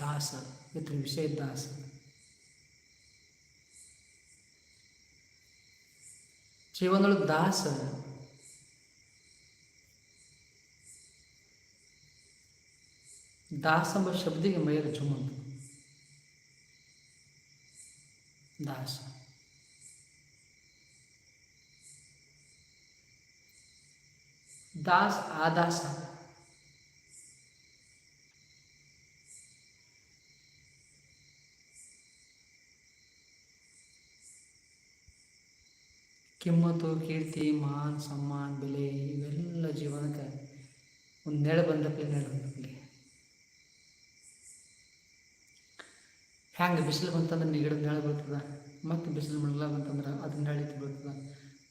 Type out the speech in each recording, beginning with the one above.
ದಾಸ ಇತ್ರ ವಿಷಯ ದಾಸ ಜೀವನದೊಳಗೆ ದಾಸ ದಾಸ ಎಂಬ ಶಬ್ದಿಗೆ ಮೈಯಲ್ಲಿ ಜುಮ್ಮಂತ ದಾಸ ದಾಸ್ ಆದಾಸ ಕಿಮ್ಮತ್ತು, ಕೀರ್ತಿ, ಮಾನ್, ಸಮ್ಮಾನ್, ಬೆಲೆ ಇವೆಲ್ಲ ಜೀವನಕ್ಕೆ ಒಂದು ನೆಳೆ ಬಂದಪ್ಲೆ ನೆಳೆ ಬಂದಪ್ಲೆ ಹ್ಯಾಂಗೆ ಬಿಸಿಲು ಬಂತಂದ್ರೆ ನೆಗಡದ ನೆಳೆ ಬೀಳ್ತದ, ಮತ್ತು ಬಿಸಿಲು ಮಳಲ ಬಂತಂದ್ರೆ ಅದು ನೆಳಿತು ಬೀಳ್ತದ.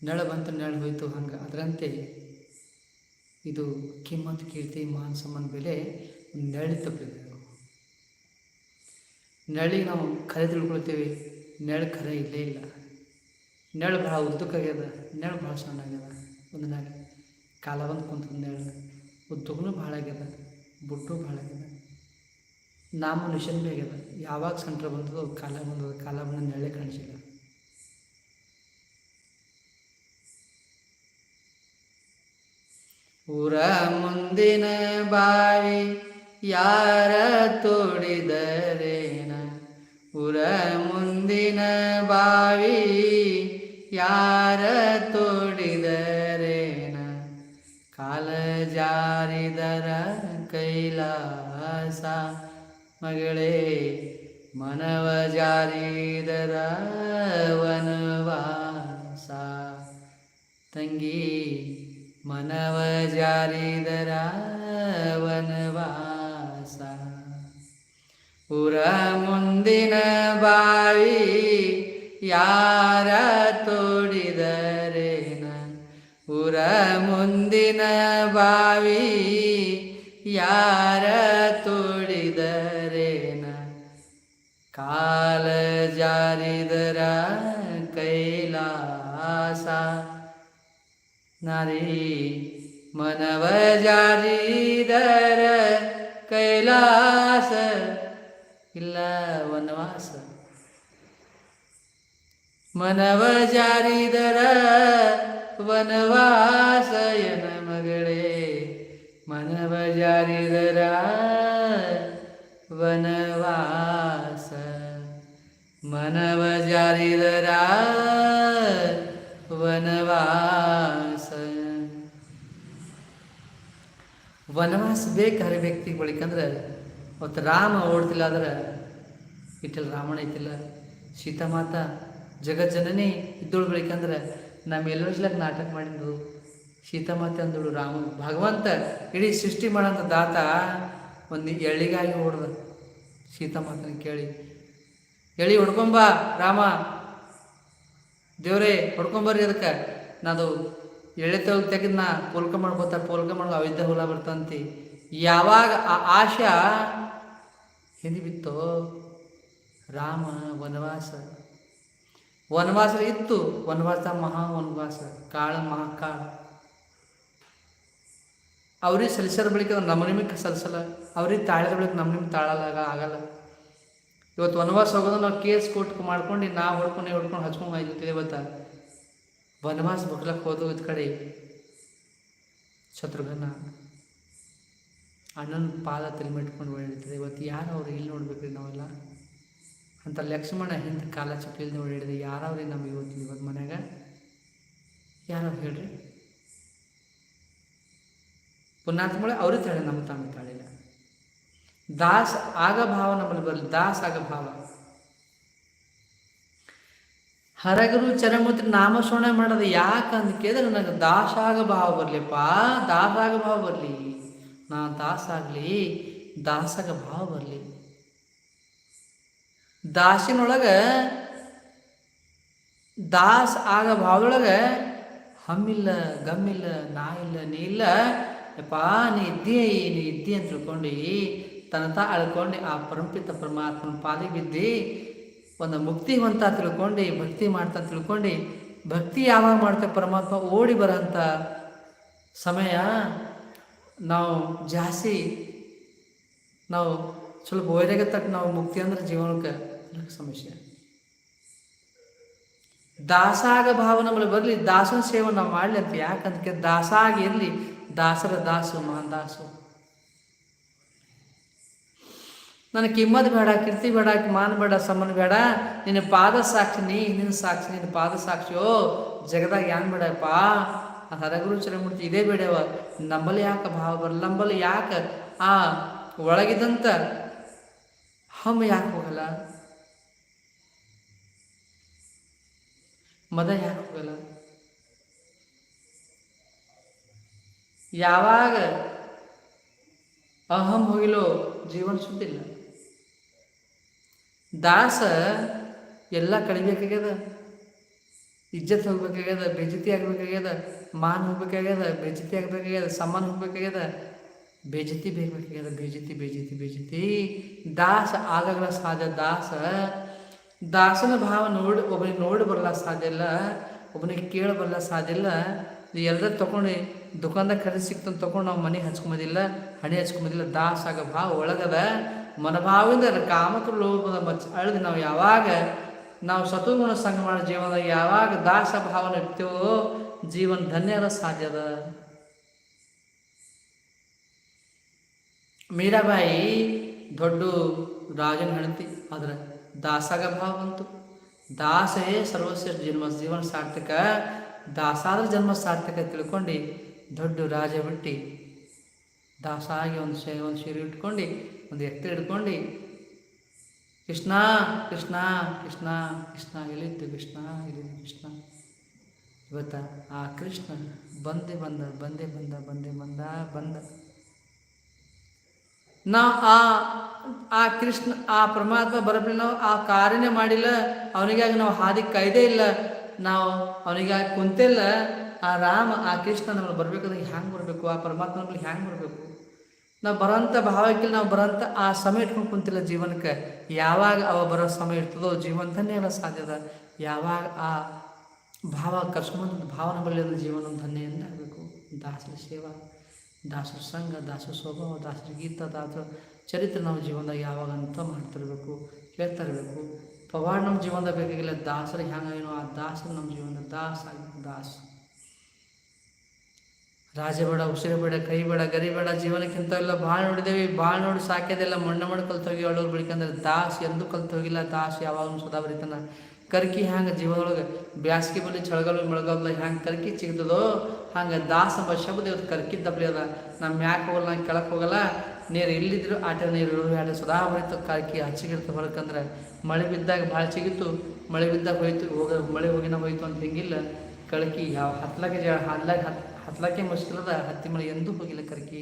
ನೆಳೆ ಬಂತು ನೆಳೆ ಹೋಯ್ತು ಹಂಗೆ. ಅದರಂತೆ ಇದು ಕಿಮ್ಮತ್ತು ಕೀರ್ತಿ, ಮಾನ್, ಸಮ್ಮಾನ್, ಬೆಲೆ ನೆಳಿ ತಪ್ಪಿದೆ ನೆಳಿ ನಾವು ಕರೆ ತಿಳ್ಕೊಳ್ತೀವಿ ನೆಳೆ ಕರೆ ಇಲ್ಲೇ ಇಲ್ಲ. ನೆಳು ಭಾಳ ಉದ್ದಕ್ಕಾಗ್ಯದ ನೆರಳು ಭಾಳ ಸಣ್ಣಾಗ್ಯದ ಒಂದನಾಗ ಕಾಲ ಬಂದು ಕುಂತ ನೆರಳು. ಉದ್ದಕ್ಕೂ ಭಾಳ ಆಗ್ಯದ. ಬುಟ್ಟು ಭಾಳ ಆಗ್ಯದ. ನಾಮ ನಿಶನ್ ಭೀ ಆಗ್ಯದ. ಯಾವಾಗ ಸೆಂಟ್ರ್ ಬಂದದೋ ಕಾಲ ಬಂದದ. ಕಾಲ ಬಂದ ನೆಳೆ ಕಾಣಿಸಿಲ್ಲ. ಊರ ಮುಂದಿನ ಬಾವಿ ಯಾರ ತೋಡಿದರೇನ? ಊರ ಮುಂದಿನ ಬಾವಿ ಯಾರ ತೋಡಿದರೇನ? ಕಾಲ ಜಾರಿದರ ಕೈಲಾಸ ಮಗಳೇ, ಮನವ ಜಾರಿದರ ವನವಾಸ. ತಂಗಿ, ಮನವ ಜಾರಿದರ ವನವಾಸ. ಊರ ಮುಂದಿನ ಬಾವಿ ಯಾರ ಮುಂದಿನ ಬಾವಿ ಯಾರ ತೋಡಿದರೇನ ಕಾಲ ಜಾರಿದರ ಕೈಲಾಸ. ನಾರಿ ಮನವ ಜಾರಿದರ ಕೈಲಾಸ. ಇಲ್ಲ ವನವಾಸ. ಮನವ ಜಾರಿದರ ವನವಾಸಯನ ವನವಾಸ ಮನವ ಜಾರಿದರ ವನವಾಸ ವನವಾಸ ಬೇಕಾರೆ ವ್ಯಕ್ತಿಗೆ ಬಳಿಕಂದ್ರೆ ಅವತ್ತು ರಾಮ ಓಡ್ತಿಲ್ಲ ಆದ್ರೆ ಇಟ್ಟಲ್ಲಿ ರಾಮಣ ಐತಿಲ್ಲ. ಸೀತಾಮಾತ ಜಗಜ್ಜನನೇ ಇದ್ದೋಳು ಬಳಿಕಂದ್ರೆ ನಮ್ಮ ಎಲ್ಲರಿಸ್ಲಾಗ ನಾಟಕ ಮಾಡಿದ್ದು ಸೀತಾಮಾತೆ ಅಂದಳು ರಾಮ, ಭಗವಂತ, ಇಡೀ ಸೃಷ್ಟಿ ಮಾಡೋಂಥ ದಾತ ಒಂದು ಎಳ್ಳಿಗಾಗಿ ಹೊಡೆದ. ಸೀತಾಮಾತನ ಕೇಳಿ, ಎಳಿ ಹೊಡ್ಕೊಂಬ ರಾಮ, ದೇವ್ರೇ ಹೊಡ್ಕೊಂಬರ್ರಿ ಅದಕ್ಕೆ. ನಾನು ಎಳೆ ತೆಗ್ ನಾ ಪೋಲ್ಕ ಮಾಡ್ಕೋತ, ಪೋಲ್ಕ ಮಾಡೋ ಅವಿದ್ಯ ಹುಲ ಬರ್ತಂತಿ. ಯಾವಾಗ ಆ ಆಶಾ ಹಿಂದಿ ಬಿತ್ತೋ, ರಾಮ ವನವಾಸ. ವನವಾಸ ಇತ್ತು, ವನವಾಸ ಮಹಾ ವನವಾಸ, ಕಾಳ ಮಹಾಕಾಳ. ಅವ್ರಿಗೆ ಸಲ್ಲಿಸೋದ್ರ ಬಳಿಕ ನಮ್ಮ ನಿಮಗೆ ಸಲ್ಲಿಸಲ್ಲ. ಅವ್ರಿಗೆ ತಾಳಿದ ಬಳಿಕ ನಮ್ಮ ನಿಮ್ಗೆ ತಾಳಲ್ಲ ಆಗಲ್ಲ. ಇವತ್ತು ವನವಾಸ ಹೋಗೋದು ನಾವು ಕೇಸ್ ಕೊಟ್ಟು ಮಾಡ್ಕೊಂಡು ನಾ ಹೊಡ್ಕೊಂಡು ಹೊಡ್ಕೊಂಡು ಹಚ್ಕೊಂಡು ಆಗಿರ್ತೀವಿ ಇವತ್ತು ವನವಾಸ ಬಗ್ಲಕ್ಕೆ ಹೋದ ಇದ್ ಕಡೆ ಶತ್ರುಘ್ನ ಅಣ್ಣನ ಪಾದ ತಿರುಮಿಟ್ಕೊಂಡು ಓಡಾಡ್ತಿದೆ ಇವತ್ತು ಯಾರು ಅವ್ರು ಇಲ್ಲಿ ನೋಡ್ಬೇಕ್ರಿ ನಾವೆಲ್ಲ? ಅಂತ ಲಕ್ಷ್ಮಣ ಹಿಂದೆ ಕಾಲ ಚಪ್ಪಲಿಂದ ಓಡಾಡಿದೆ. ಯಾರವ್ರಿ ನಮ್ಗೆ ಇವತ್ತು ಇವತ್ತು ಮನ್ಯಾಗ? ಯಾರವ್ರು ಹೇಳ್ರಿ? ಪುಣ್ಯಾತ್ಮಳೆ ಅವರು ತಾಳೆ ನಮ್ಮ ತಾನು ತಾಳಿಲ್ಲ ದಾಸ್ ಆಗ ಭಾವ ನಮ್ಮಲ್ಲಿ ಬರಲಿ, ದಾಸ್ ಆಗ ಭಾವ. ಹರಗರು ಚರಮೂರ್ತಿ ನಾಮಸ್ಮರಣೆ ಮಾಡೋದು ಯಾಕಂತ ಕೇಳಿದ್ರೆ ನನಗೆ ದಾಸಾಗ ಭಾವ ಬರಲಿಪ್ಪ ದಾಸಾಗ ಭಾವ ಬರಲಿ. ನಾ ದಾಸ ಆಗಲಿ ದಾಸಾಗ ಭಾವ ಬರಲಿ. ದಾಸಿನೊಳಗೆ, ದಾಸ್ ಆಗ ಭಾವದೊಳಗೆ ಹಮ್ಮಿಲ್ಲ, ಗಮ್ಮಿಲ್ಲ ನಾ ಇಲ್ಲ ನೀ ಇಲ್ಲ ಯಪ್ಪ, ನೀ ಇದ್ದೀ ನೀ ಇದ್ದಿ ಅಂತ ತಿಳ್ಕೊಂಡು ತನತ ಅಳ್ಕೊಂಡು ಆ ಪರಂಪಿತ ಪರಮಾತ್ಮನ ಪಾಲಿಗೆ ಬಿದ್ದು ಒಂದು ಮುಕ್ತಿ ಹೊಂತ ತಿಳ್ಕೊಂಡು, ಭಕ್ತಿ ಮಾಡ್ತಾ ತಿಳ್ಕೊಂಡು, ಭಕ್ತಿ ಯಾವಾಗ ಮಾಡ್ತೇವೆ ಪರಮಾತ್ಮ? ಓಡಿ ಬರೋಂಥ ಸಮಯ ನಾವು ಜಾಸ್ತಿ ನಾವು ಸ್ವಲ್ಪ ವೈರಾಗ್ಯ ತಕ್ಕ ನಾವು ಮುಕ್ತಿ ಅಂದ್ರೆ ಜೀವನಕ್ಕೆ ಸಮಸ್ಯೆ. ದಾಸಾಗ ಭಾವ ನಮ್ಮಲ್ಲಿ ಬರಲಿ, ದಾಸನ ಸೇವೆ ನಾವು ಮಾಡಲಿ ಅಂತ. ಯಾಕಂದ್ರೆ ದಾಸಾಗಿ ಇರಲಿ. ದಾಸರ ದಾಸು ಮಹಾನ್ ದಾಸು ನನಗೆ ಕಿಮ್ಮತ್ ಬೇಡ, ಕೀರ್ತಿ ಬೇಡ ಮಾನ ಬೇಡ ಸಮನ್ ಬೇಡ. ನಿನ್ನ ಪಾದ ಸಾಕ್ಷಿ ನೀ, ನಿನ್ನ ಸಾಕ್ಷಿ, ನಿನ್ನ ಪಾದ ಸಾಕ್ಷಿಯೋ, ಜಗದಾಗ ಯಾನ್ ಬೇಡಪ್ಪ? ಆ ಹರಗುರು ಚರಮೂರ್ತಿ ಇದೇ ಬೇಡವ ನಂಬಲ್ಲಿ ಯಾಕೆ ಭಾವ ಬರಲ್ಲ? ನಂಬಲ್ಲಿ ಯಾಕೆ ಆ ಒಳಗಿದಂತ ಹಮ್ಮ ಯಾಕೆ ಹೋಗಲ್ಲ? ಮದ ಯಾಕೆ ಹೋಗಲ್ಲ? ಯಾವಾಗ ಅಹಂ ಹೋಗಿಲೋ ಜೀವನ ಸುದ್ದಿಲ್ಲ ದಾಸ ಎಲ್ಲ ಕಳಿಬೇಕಾಗ್ಯದ ಇಜ್ಜತ್ ಹೋಗ್ಬೇಕಾಗ್ಯದ, ಬೇಜತಿ ಆಗ್ಬೇಕಾಗ್ಯದ, ಮಾನ್ ಹೋಗ್ಬೇಕಾಗ್ಯದ, ಬೇಜತಿ ಆಗ್ಬೇಕಾಗ್ಯದ ಸಮ್ಮಾನ ಹೋಗ್ಬೇಕಾಗ್ಯದ, ಬೇಜತಿ ಬೇಕಾಗ್ಯದ ಬೇಜತಿ ಬೇಜತಿ ಬೇಜತಿ. ದಾಸ ಆಗಲ್ಲ ಸಾಧ್ಯ, ದಾಸ, ದಾಸನ ಭಾವ ನೋಡಿ, ಒಬ್ಬನಿಗೆ ನೋಡಿ ಬರಲ್ಲ ಸಾಧ್ಯ ಇಲ್ಲ, ಒಬ್ಬನಿಗೆ ಕೇಳಿ ಬರಲ್ಲ ಸಾಧ್ಯ ಇಲ್ಲ ಎಲ್ಲರ ತೊಗೊಂಡು ದುಕಾನ್ದಾಗ ಖರೀದಿ ಸಿಕ್ತಂತ ತೊಗೊಂಡು ನಾವು ಮನೆ ಹಚ್ಕೊಂಬೋದಿಲ್ಲ, ಹಣೆ ಹಚ್ಕೊಂಬೋದಿಲ್ಲ, ದಾಸ ಆಗ ಭಾವ ಒಳಗದ ಮನಭಾವಿಂದ ಕಾಮಕ ಲೋಭದ ಮಚ್ ಅಳದು ನಾವು ಯಾವಾಗ ನಾವು ಸತುಗುಣ ಸಂಘ ಮಾಡೋ ಜೀವನದಾಗ ಯಾವಾಗ ದಾಸ ಭಾವನೆ ಇರ್ತೇವೋ ಜೀವನ ಧನ್ಯರ ಸಾಧ್ಯದ ಮೀರಾಬಾಯಿ ದೊಡ್ಡ ರಾಜನ ಹೆಂಡತಿ, ಆದ್ರೆ ದಾಸಾಗ ಭಾವ ಬಂತು. ದಾಸೇ ಸರ್ವಶ್ರೇಷ್ಠ ಜನ್ಮ ಜೀವನ ಸಾರ್ಥಕ. ದಾಸಾದ್ರ ಜನ್ಮ ಸಾರ್ಥಕ ತಿಳ್ಕೊಂಡು ದೊಡ್ಡ ರಾಜ ಬಿಟ್ಟು ದಾಸಾಗಿ ಒಂದು ಶೇ ಒಂದು ಸೀರೆ ಇಟ್ಕೊಂಡು, ಒಂದು ಎತ್ತಿ ಹಿಡ್ಕೊಂಡು, ಕೃಷ್ಣ ಕೃಷ್ಣ ಕೃಷ್ಣ ಕೃಷ್ಣ ಎಲ್ಲಿತ್ತು ಕೃಷ್ಣ ಇಲ್ಲಿ ಕೃಷ್ಣ? ಇವತ್ತ ಆ ಕೃಷ್ಣ ಬಂದೇ ಬಂದ ಬಂದೇ ಬಂದ ಬಂದೇ ಬಂದ ಬಂದ. ನಾವು ಆ ಆ ಕೃಷ್ಣ, ಆ ಪರಮಾತ್ಮ ಬರಬಿಲ್ಲ ನಾವು ಆ ಕಾರ್ಯನೇ ಮಾಡಿಲ್ಲ, ಅವನಿಗಾಗಿ ನಾವು ಹಾದಿ ಕೈದೇ ಇಲ್ಲ. ನಾವು ಅವನಿಗಾಗಿ ಕುಂತಿಲ್ಲ, ಆ ರಾಮ, ಆ ಕೃಷ್ಣ ನಮ್ಮಲ್ಲಿ ಬರಬೇಕಾದ್ರೆ ಹ್ಯಾಂಗೆ ಬರಬೇಕು? ಆ ಪರಮಾತ್ಮ ಹ್ಯಾಂಗೆ ಬರಬೇಕು? ನಾವು ಬರೋಂಥ ಭಾವಕ್ಕೆ ನಾವು ಬರೋಂಥ ಆ ಸಮಯ ಇಟ್ಕೊಂಡು ಕುಂತಿಲ್ಲ ಜೀವನಕ್ಕೆ. ಯಾವಾಗ ಅವ ಬರೋ ಸಮಯ ಇರ್ತದೋ ಜೀವನ ಎಲ್ಲ ಸಾಧ್ಯದ ಯಾವಾಗ ಆ ಭಾವ ಕರ್ಸ್ಕೊಂಡು ಭಾವನೆ ಬಳಿಯಿಂದ ಜೀವನ ಧನ್ಯದಿಂದ ಆಗಬೇಕು. ದಾಸರ ಸೇವಾ, ದಾಸರ ಸಂಘ, ದಾಸರ ಸ್ವಭಾವ, ದಾಸರ ಗೀತ, ದಾಸರ ಚರಿತ್ರೆ ನಾವು ಜೀವನದಾಗ ಯಾವಾಗ ಅಂತ ಮಾಡ್ತಿರ್ಬೇಕು, ಹೇಳ್ತಾ ಇರಬೇಕು. ಪವಾಡ ನಮ್ಮ ಜೀವನದಾಗ ಬೇಕಾಗಿಲ್ಲ, ದಾಸರ ಹೆಂಗಾಗಿನೋ ಆ ದಾಸರು ನಮ್ಮ ಜೀವನದ ದಾಸ ದಾಸ. ರಾಜ ಬೇಡ, ಉಸಿರು ಬೇಡ, ಕೈ ಬೇಡ, ಗರಿ ಬೇಡ, ಜೀವನಕ್ಕಿಂತ ಎಲ್ಲ ಭಾಳ ನೋಡಿದೇವಿ ಭಾಳ ನೋಡಿ ಸಾಕ್ಯದೆಲ್ಲ ಮಣ್ಣ ಮಾಡಿ ಕಲ್ತೋಗಿ ಅಳೋರು ಬೆಳಿಕಂದ್ರೆ ದಾಸ್ ಎಂದೂ ಕಲ್ತೋಗಿಲ್ಲ, ದಾಸ್ ಯಾವಾಗ ಸದಾ ಬರೀತಾನ. ಕರ್ಕಿ ಹ್ಯಾಂಗೆ ಜೀವನದೊಳಗೆ ಬ್ಯಾಸ್ಗೆ ಬಲ್ಲಿ ಚಳಗಾಲ ಮಳೆಗಾಲ ಹ್ಯಾಂಗೆ ಕರ್ಕಿ ಸಿಗ್ತದೋ ಹಂಗೆ ದಾಸ ಎಂಬ ಶಬ್ದ ಇವತ್ತು ಕರ್ಕಿ ದಬ್ಲಿ ಅದ. ನಮ್ಮ ಮ್ಯಾಕ್ ಹೋಗಲ್ಲ ಕೆಳಕ್ಕೆ ಹೋಗಲ್ಲ. ನೀರು ಎಲ್ಲಿದ್ರು ಆಟ ನೀರು ಆಟ ಸದಾ ಬರೀತು ಕರ್ಕಿ ಹಚ್ಚಿಗಿರ್ತ ಹೊರಕಂದ್ರೆ ಮಳೆ ಬಿದ್ದಾಗ ಭಾಳ ಚಿಗಿತ್ತು ಮಳೆ ಬಿದ್ದಾಗ ಹೋಯ್ತು, ಹೋಗ, ಮಳೆ ಹೋಗಿನ ಹೋಯ್ತು ಅಂತ ಹಿಂಗಿಲ್ಲ. ಕಳಕಿ ಯಾವ ಹತ್ಲಾಕೆ ಜ ಹತ್ಲಾಗ ಹತ್ ಹತ್ಲಾಕೆ ಮುಷ್ಕಿಲದ ಹತ್ತಿ ಮಳೆ ಎಂದೂ ಹೋಗಿಲ್ಲ ಕರ್ಕಿ.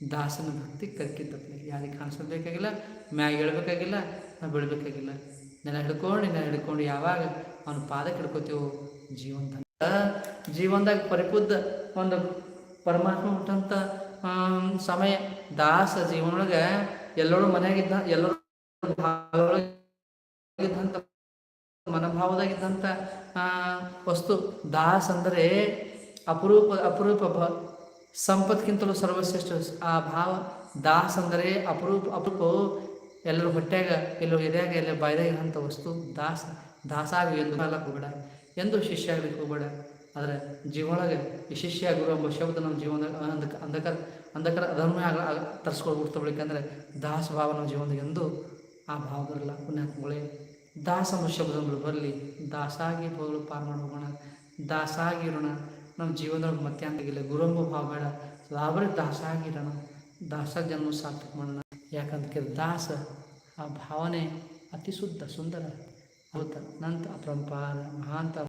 ದಾಸನ ಭಕ್ತಿ ಕರ್ಕಿದ್ದಪ್ಲೆ ಯಾರಿಗೆ ಕಾಣಿಸ್ಬೇಕಾಗಿಲ್ಲ ಮ್ಯಾಗ ಹೇಳ್ಬೇಕಾಗಿಲ್ಲ, ನಾವು ಬಿಡಬೇಕಾಗಿಲ್ಲ ನೆಲ ಹಿಡ್ಕೊಂಡು ನೆಲ ಹಿಡ್ಕೊಂಡು ಯಾವಾಗ ಅವನ ಪಾದಕ್ಕೆ ಹಿಡ್ಕೋತೀವೋ? ಜೀವನ ಜೀವನದಾಗ ಪರಿಪುದ್ಧ ಒಂದು ಪರಮಾತ್ಮ ಹುಟ್ಟಂಥ ಸಮಯ. ದಾಸ ಜೀವನೊಳಗೆ ಎಲ್ಲರೂ ಮನೆಯಾಗಿದ್ದ, ಎಲ್ಲರೂ ಇದ್ದಂಥ ಮನೋಭಾವದಾಗಿದ್ದಂಥ ವಸ್ತು. ದಾಸ ಅಂದರೆ ಅಪರೂಪ ಅಪರೂಪ ಸಂಪತ್ಗಿಂತಲೂ ಸರ್ವಶ್ರೇಷ್ಠ ಆ ಭಾವ. ದಾಸ ಅಂದರೆ ಅಪರೂಪ, ಅಪರೂಪವು ಎಲ್ಲರೂ ಹೊಟ್ಟೆಗ ಎಲ್ಲೋ ಎದೆಯಾಗ ಎಲ್ಲ ಬಾಯ್ದಾಗ ಇರುವಂಥ ವಸ್ತು ದಾಸ. ದಾಸಾಗಿ ಎಂದು ಕಾಲಕ್ಕೆ ಹೋಗಬೇಡ. ಎಂದು ಶಿಷ್ಯ ಆಗಬೇಕು ಹೋಗಬೇಡ. ಆದರೆ ಜೀವನೊಳಗೆ ಈ ಶಿಷ್ಯ ಗುರು ಎಂಬ ಶಬ್ದ ನಮ್ಮ ಜೀವನದಾಗ ಅಂಧಕ, ಅಂಧಕಾರ ಅಂಧಕಾರ ಅಧರ್ಮ ಆಗ ತರಿಸ್ಕೊಂಡು ಅಂದರೆ ದಾಸ ಭಾವ ನಮ್ಮ ಜೀವನದಾಗ ಎಂದು ಆ ಭಾವ ಬರಲ್ಲ. ಪುಣ್ಯಾತ್ಮಗಳೇ, ದಾಸ ಎಂಬ ಶಬ್ದಗಳು ಬರಲಿ. ದಾಸಾಗಿ ಹೋಗಲು ಪಾರು ಮಾಡೋಣ. ದಾಸಾಗಿರೋಣ ನಮ್ಮ ಜೀವನದೊಳಗೆ ಮತ್ತೆ ಅಂತಾಗಿಲ್ಲ ಗುರುಂಬ ಭಾವ ಬೇಡ ದಾಸ ಆಗಿರೋಣ ದಾಸ ಜನ್ಮ ಸಾರ್ಥಕ ಮಾಡೋಣ ಯಾಕಂತ ದಾಸ ಆ ಭಾವನೆ ಅತಿ ಶುದ್ಧ, ಸುಂದರ, ಅದ್ಭುತ ನಂತ ಅಪರಂಪಾರ ಮಹಾಂತ.